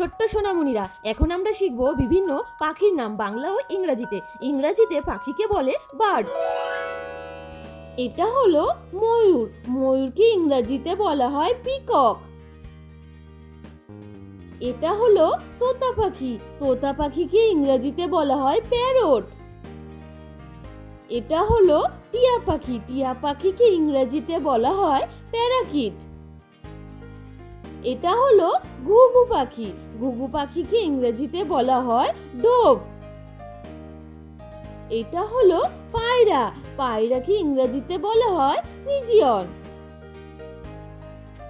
ছোট্ট সোনামণিরা। এখন আমরা শিখব বিভিন্ন পাখির নাম বাংলা ও ইংরাজিতে। ইংরাজিতে পাখিকে বলে বার্ড। এটা হলো ময়ূর। ময়ূরকে ইংরাজিতে বলা হয় পিকক। এটা হলো তোতা পাখি। তোতা পাখিকে ইংরাজিতে বলা হয় প্যারট। এটা হলো টিয়া পাখি। টিয়া পাখিকে ইংরাজিতে বলা হয় প্যারাকিট। এটা হলো ঘুঘু পাখি। ঘুঘু পাখিকে ইংরেজিতে বলা হয় ডোভ। এটা হলো পায়রা। পায়রাকে ইংরেজিতে বলা হয় পিজিয়ন।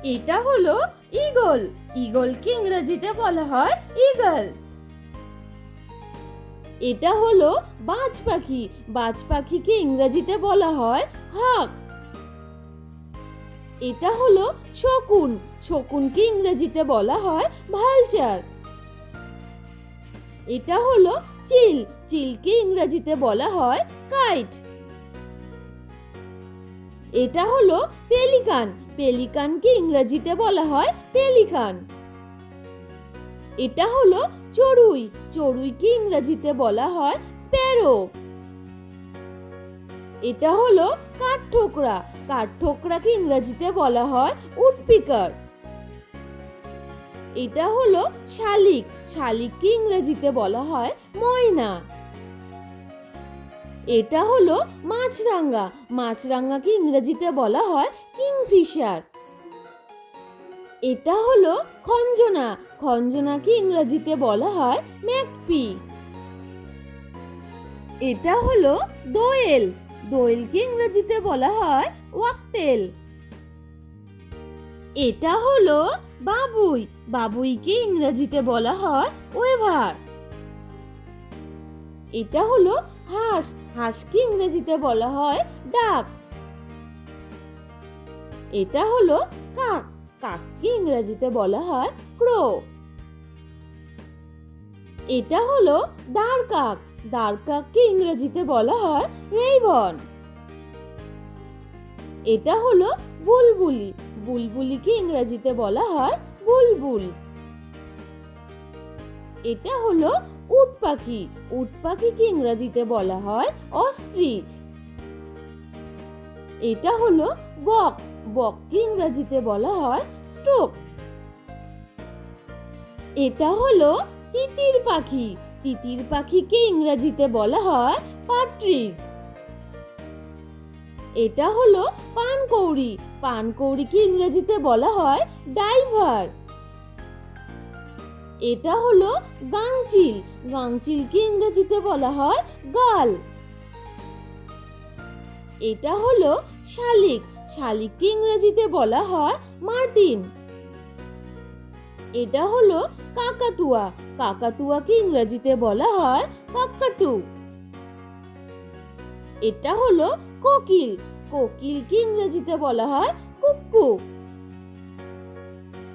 এটা হলো ঈগল ঈগলকে ইংরেজিতে বলা হয় ঈগল এটা হলো বাজ পাখি। বাজ পাখিকে ইংরেজিতে বলা হয় হাক। এটা হলো শকুন। শকুনকে ইংরেজিতে বলা হয় ভালচার। এটা হলো চিল। চিলকে ইংরেজিতে বলা হয় কাইট। এটা হলো পেলিকান। পেলিকানকে ইংরেজিতে বলা হয় পেলিকান। এটা হলো চড়ুই। চড়ুইকে ইংরেজিতে বলা হয় স্প্যারো। এটা হলো কাঠঠোকরা। কাঠঠোকরাকে ইংরেজিতে বলা হয় উডপিকার। এটা হলো শালিক। শালিককে ইংরেজিতে বলা হয় ময়না। এটা হলো মাছরাঙ্গা মাছরাঙ্গাকে ইংরেজিতে বলা হয় কিংফিশার। এটা হলো খঞ্জনা। খঞ্জনাকে ইংরেজিতে বলা হয় ম্যাকপি। এটা হলো দোয়েল। দোয়েলকে ইংরেজিতে বলা হয় ওয়াকটেল এটা হলো বাবুই। বাবুইকে ইংরেজিতে বলা হয় ওয়েভার। এটা হলো হাঁস। হাঁসকে ইংরেজিতে বলা হয় ডাক। এটা হলো কাক। কাককে ইংরেজিতে বলা হয় ক্রো। এটা হলো দাঁড় কাক। দাঁড় কাককে ইংরেজিতে বলা হয় রেইবন। এটা হলো বুলবুলি। বুলবুলিকে ইংরেজিতে বলা হয় বুলবুল। এটা হলো উট পাখি। উট পাখিকে ইংরেজিতে বলা হয় অস্ট্রিচ। এটা হলো বক। বককে ইংরেজিতে বলা হয় স্টোক। এটা হলো তিতির পাখি। তিতির পাখিকে ইংরেজিতে বলা হয় পাট্রিজ। এটা হলো পানকৌড়ি। পানকৌড়িকে ইংরেজিতে বলা হয় ডাইভার। এটা হলো গাংচিল গাংচিলকে ইংরেজিতে বলা হয় গাল। এটা হলো শালিক। শালিককে ইংরেজিতে বলা হয় মার্টিন। এটা হলো কাকাতুয়া। কাকাতুয়াকে ইংরেজিতে বলা হয় কাকাটু। এটা হলো কোকিল। কোকিলকে ইংরেজিতে বলা হয় কুক্কু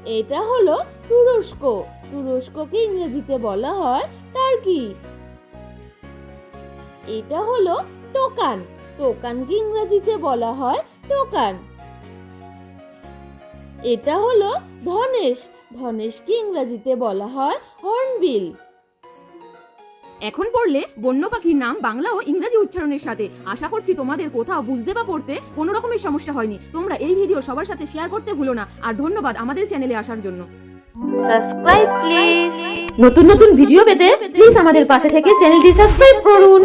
এটা হলো তুরস্ক। তুরস্ককে ইংরেজিতে বলা হয় টার্কি। এটা হলো টোকান। টোকানকে ইংরেজিতে বলা হয় টোকান। এটা হলো ধনেশ। ধনেশকে ইংরেজিতে বলা হয় হর্নবিল। এখন পড়লে বন্য পাখির নাম বাংলা ও ইংরেজি উচ্চারণের সাথে। আশা করছি তোমাদের কোথাও বুঝতে বা পড়তে কোনো রকমের সমস্যা হয়নি। তোমরা এই ভিডিও সবার সাথে শেয়ার করতে ভুলো না। আর ধন্যবাদ আমাদের চ্যানেলে আসার জন্য। সাবস্ক্রাইব প্লিজ নতুন নতুন ভিডিও পেতে প্লিজ আমাদের পাশে থেকে চ্যানেলটি সাবস্ক্রাইব করুন।